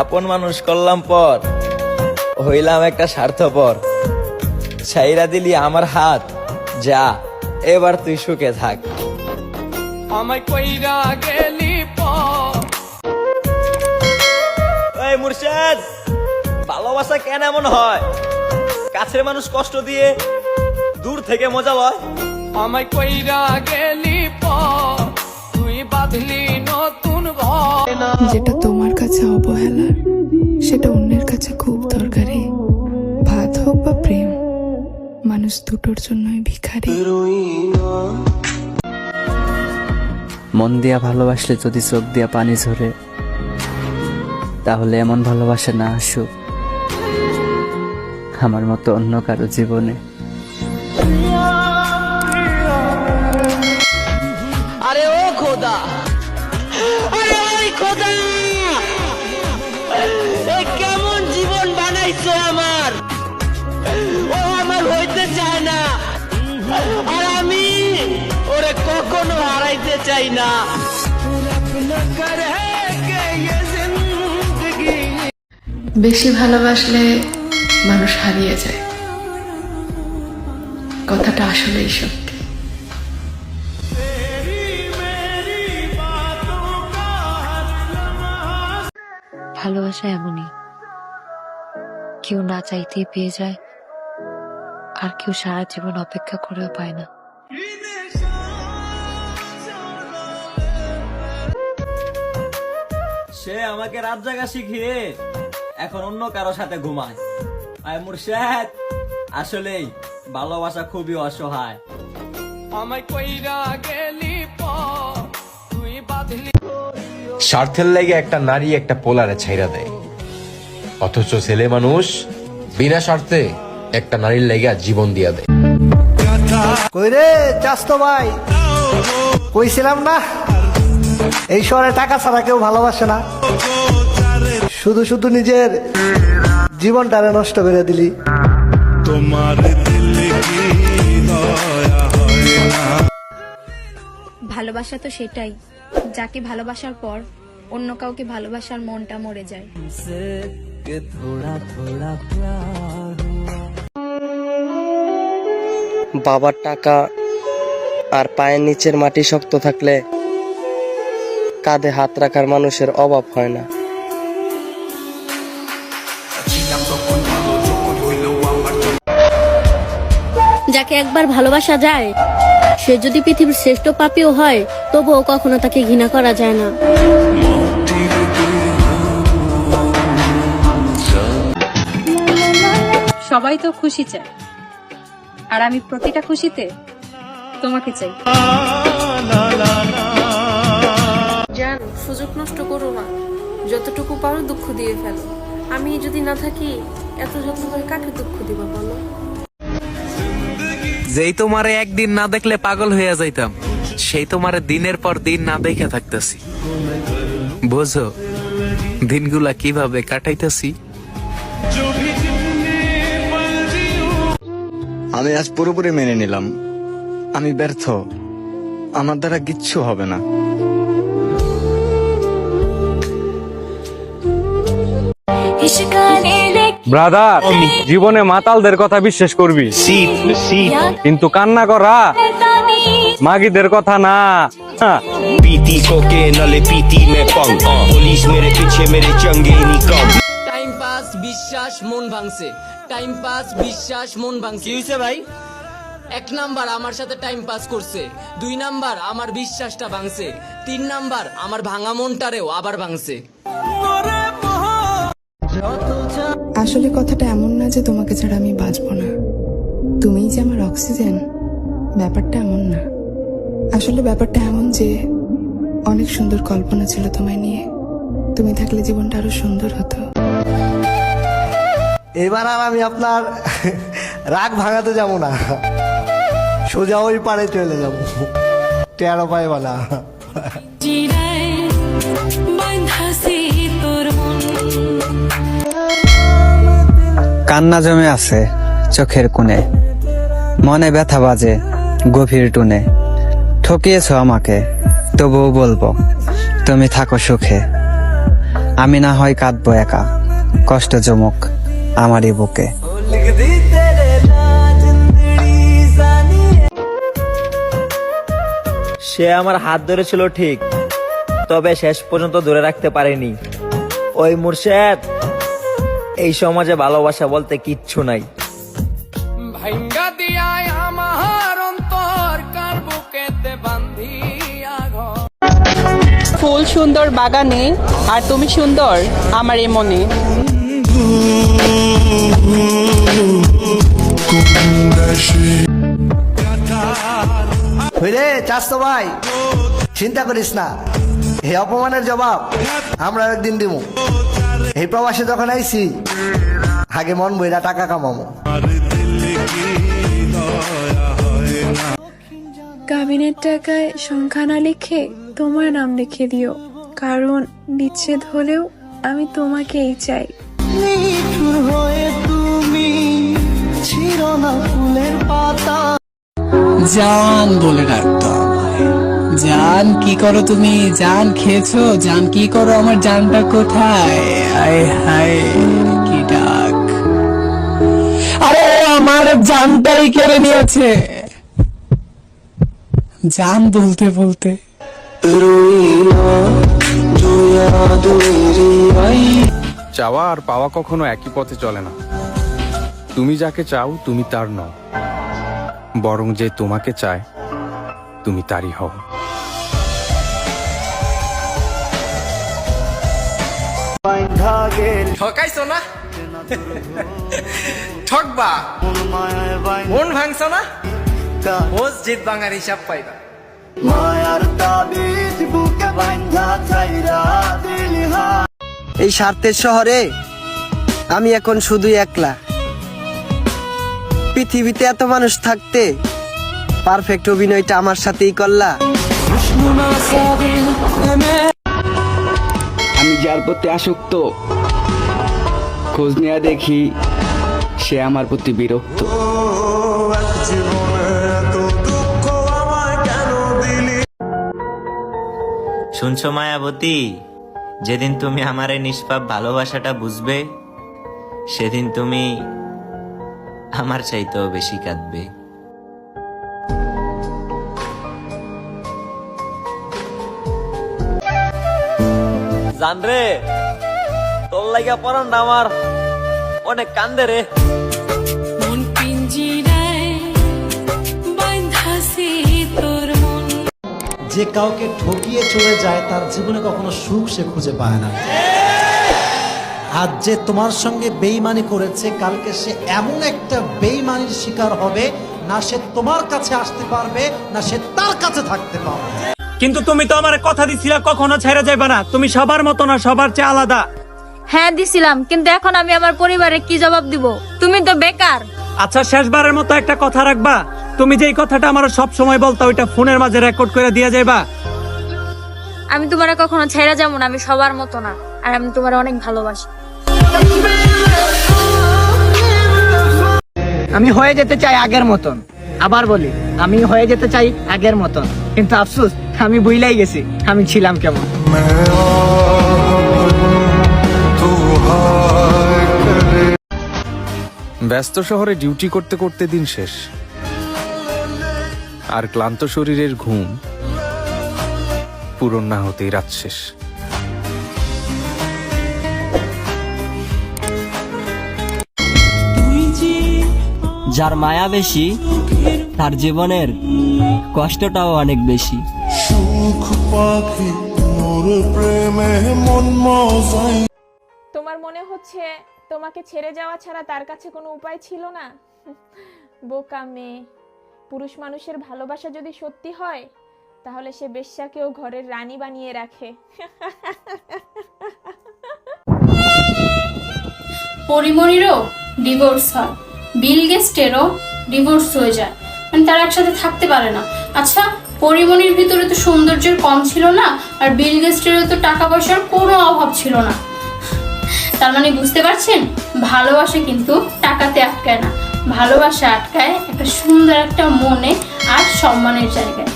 আপন মানুষ করলাম পর হইলাম একটা স্বার্থপর। ছাইরা দিলি আমার হাত যা এবার তুই সুখে থাক। আমায় কইরা গেলি এই মুর্শেদ ভালোবাসা কেন এমন হয়? কাছের মানুষ কষ্ট দিয়ে দূর থেকে মজা লয়। আমায় কইরা গেলি পর তুই বাঁধলি নতুন ঘর। যেটা কাছে অবহেলার সেটা অন্যের কাছে খুব দরকারি। ভাত হোক বা প্রেম মানুষ দুটোর জন্যই ভিখারি। মন দিয়া ভালোবাসলে যদি চোখ দিয়া পানি ঝরে তাহলে এমন ভালোবাসা না আসুক আমার মতো অন্য কারও জীবনে। আরে ও খোদা! আরে ওই খোদা! চাই না বেশি ভালোবাসলে মানুষ হারিয়ে যায়। কথাটা আসলেই সত্যি। ভালোবাসা এমনই। কেউ না চাইতেই পেয়ে যায় আর কেউ সারা জীবন অপেক্ষা করেও পায় না। সে আমাকে রাত জাগা শিখিয়ে এখন অন্য কারও সাথে ঘুমায়। আয় মুর্শেদ আসলেই ভালোবাসা খুবই অসহায়। আমায় কইরা গেলি তুই বাঁধলি। স্বার্থের লেগে একটা নারী একটা পোলারে ছাইরা দেয়। অথচ ছেলে মানুষ বিনা স্বার্থে একটা নারীর লেগে জীবন দিয়া দেয়। কইরে চাস তো ভাই কইছিলাম না? এই শহরে টাকা ছাড়া কেউ ভালোবাসে না। শুধু শুধু নিজের জীবনটারে নষ্ট করে দিলি। তোমার ভালোবাসা তো সেটাই। যাকে ভালোবাসার পর অন্য কাউকে ভালোবাসার মনটা মরে যায়। বাবার টাকা আর পায়ের নিচের মাটি শক্ত থাকলে কাঁধে হাত রাখার মানুষের অভাব হয় না। যাকে একবার ভালোবাসা যায় সে যদি পৃথিবীর শ্রেষ্ঠ পাপীও হয় তবুও কখনো তাকে ঘৃণা করা যায় না। সবাই তো খুশি চায় আর আমি প্রতিটা খুশিতে তোমাকে চাই। সুযোগ নষ্ট করো না। যতটুকু পারো দুঃখ দিয়ে ফেলো। আমি যদি না থাকি এত যত্ন করে কাকে দুঃখ দিবা বলো? যেই তোমারে একদিন না দেখলে পাগল হইয়া যাইতাম সেই তোমারে দিনের পর দিন না দেখে থাকতেছি। বোঝো দিনগুলা কীভাবে কাটাইতেছি? আমি আজ পুরোপুরি মেনে নিলাম। আমি ব্যর্থ। আমার দ্বারা কিচ্ছু হবে না। ব্রাদার জীবনে মাতালদের কথা বিশ্বাস করবি কিন্তু কান্না করা মাগিদের কথা না হ্যাঁ। पीती कोके नले पीती में पंग पुलिस मेरे पीछे मेरे चंगे निकम টাইম পাস বিশ্বাস মন ভাঙছে টাইম পাস বিশ্বাস মন ভাঙছে কি হয়েছে ভাই এক নাম্বার আমার সাথে টাইম পাস করছে দুই নাম্বার আমার বিশ্বাসটা ভাঙছে তিন নাম্বার আমার ভাঙা মনটারেও আবার ভাঙছে আসলে কথাটা এমন না যে তোমাকে ছাড়া আমি বাঁচবো না। তুমিই যে আমার অক্সিজেন ব্যাপারটা এমন না। আসলে ব্যাপারটা এমন যে অনেক সুন্দর কল্পনা ছিল তোমায় নিয়ে। তুমি থাকলে জীবনটা আরও সুন্দর হতো। এবার আর আমি আপনার রাগ ভাঙাতে যাব না। সোজা ওই পারে চলে যাব। টেয়ারো পাইবা না। কান্না জমে আছে চোখের কোণে। মনে ব্যথা বাজে গভীর টুনে। ঠকিয়েছ আমাকে, তবুও বলব, তুমি থাকো সুখে। আমি না হয় কাঁদবো একা, কষ্ট জমুক আমারই বুকে। সে আমার হাত ধরেছিল ঠিক, তবে শেষ পর্যন্ত ধরে রাখতে পারেনি। ওই মুর্শেদ! এই সমাজে ভালোবাসা বলতে কিচ্ছু নাই। দিয়ায় আমার অন্তর কার বুকেতে বান্ধিয়া ঘর। ফুল সুন্দর বাগানে আর তুমি সুন্দর আমার এ মনে। রে চাস্তো ভাই? চিন্তা করিস না। হে অপমানের জবাব আমরা একদিন দিব এই প্রবাসে যখন আইছি আগে মন বইরা টাকা কামাবো কাবিনের টাকায় সংখ্যা না লিখে তোমার নাম লিখে দিও। কারণ বিচ্ছেদ হলেও আমি তোমাকেই চাই। জান বলে ডাকতাম। জান কি করো তুমি? জান খেয়েছো? জান কি করো? আমার জানটা কোথায়? আয় হায়, কি ডাক। আরে, আমার জানটাই কেড়ে নিয়েছে। জান বলতে বলতে। চাওয়া আর পাওয়া কখনো একই পথে চলে না। তুমি যাকে চাও, তুমি তার নও। বরং যে তোমাকে চায়, তুমি তারই হও। ঠকাইছো না? ঠকবা? মন ভাঙছো না? মসজিদ ভাঙার হিসাব পাইবা। এই স্বার্থের শহরে আমি এখন শুধুই একলা। পৃথিবীতে এত মানুষ থাকতে পারফেক্ট অভিনয়টা আমার সাথেই করলা। আমি যার প্রতি আসক্ত খোঁজ নেওয়া দেখি সে আমার প্রতি বিরক্ত। শুনছো মায়াবতী? যেদিন তুমি আমার এই নিষ্পাপ ভালোবাসাটা বুঝবে সেদিন তুমি আমার চাইতেও বেশি কাঁদবে। জান রে। তোর লাগা পরান আমার। অনেক কান্দে রে। মন মন। যে কাউকে ঠকিয়ে চলে যায় তার জীবনে কখনো সুখ সে খুঁজে পায় না। আজ যে তোমার সঙ্গে বেইমানি করেছে কালকে সে এমন একটা বেইমানির শিকার হবে না সে তোমার কাছে আসতে পারবে না সে তার কাছে থাকতে পারবে। কিন্তু তুমি তো আমার কথা দিছিলা কখনো ছেড়ে যাইবা না। তুমি সবার মতো না সবার চেয়ে আলাদা। হ্যাঁ দিছিলাম কিন্তু এখন আমি আমার পরিবারে কি জবাব দিব? তুমি তো বেকার। আচ্ছা শেষবারের মতো একটা কথা রাখবা। তুমি যেই কথাটা আমার সব সময় বলতা ওইটা ফোনের মাঝে রেকর্ড করে দিয়ে যাইবা। আমি তোমার কখনো ছেড়ে যাব না আমি সবার মতো না আর আমি তোমার অনেক ভালোবাসি। আমি হয়ে যেতে চাই আগের মতন। আবার বলি আমি হয়ে যেতে চাই আগের মতন। কিন্তু আফসোস আমি বইলাই গেছি আমি ছিলাম কেমন। ব্যস্ত শহরে ডিউটি করতে করতে দিন শেষ। আর ক্লান্ত শরীরের ঘুম পূরণ না হতেই রাত শেষ। যার মায়া বেশি তার জীবনের কষ্টটাও অনেক বেশি। তোমার মনে হচ্ছে তোমাকে ছেড়ে যাওয়া ছাড়া তার কাছে কোনো উপায় ছিল না? বোকা মেয়ে পুরুষ মানুষের ভালোবাসা যদি সত্যি হয় তাহলে সে বেশ্যাকেও ঘরের রানী বানিয়ে রাখে। পরিমণিরও ডিভোর্স হয়। বিল গেস্টেরও ডিভোর্স হয়ে যায়। মানে তারা একসাথে থাকতে পারে না। আচ্ছা পরিমণির ভিতরে তো সৌন্দর্যের কম ছিল না, আর বিল গেস্টেরও তো টাকা পয়সার কোনো অভাব ছিল না। তার মানে বুঝতে পারছেন? ভালোবাসা কিন্তু টাকাতে আটকায় না। ভালোবাসা আটকায় একটা সুন্দর একটা মনে আর সম্মানের জায়গায়।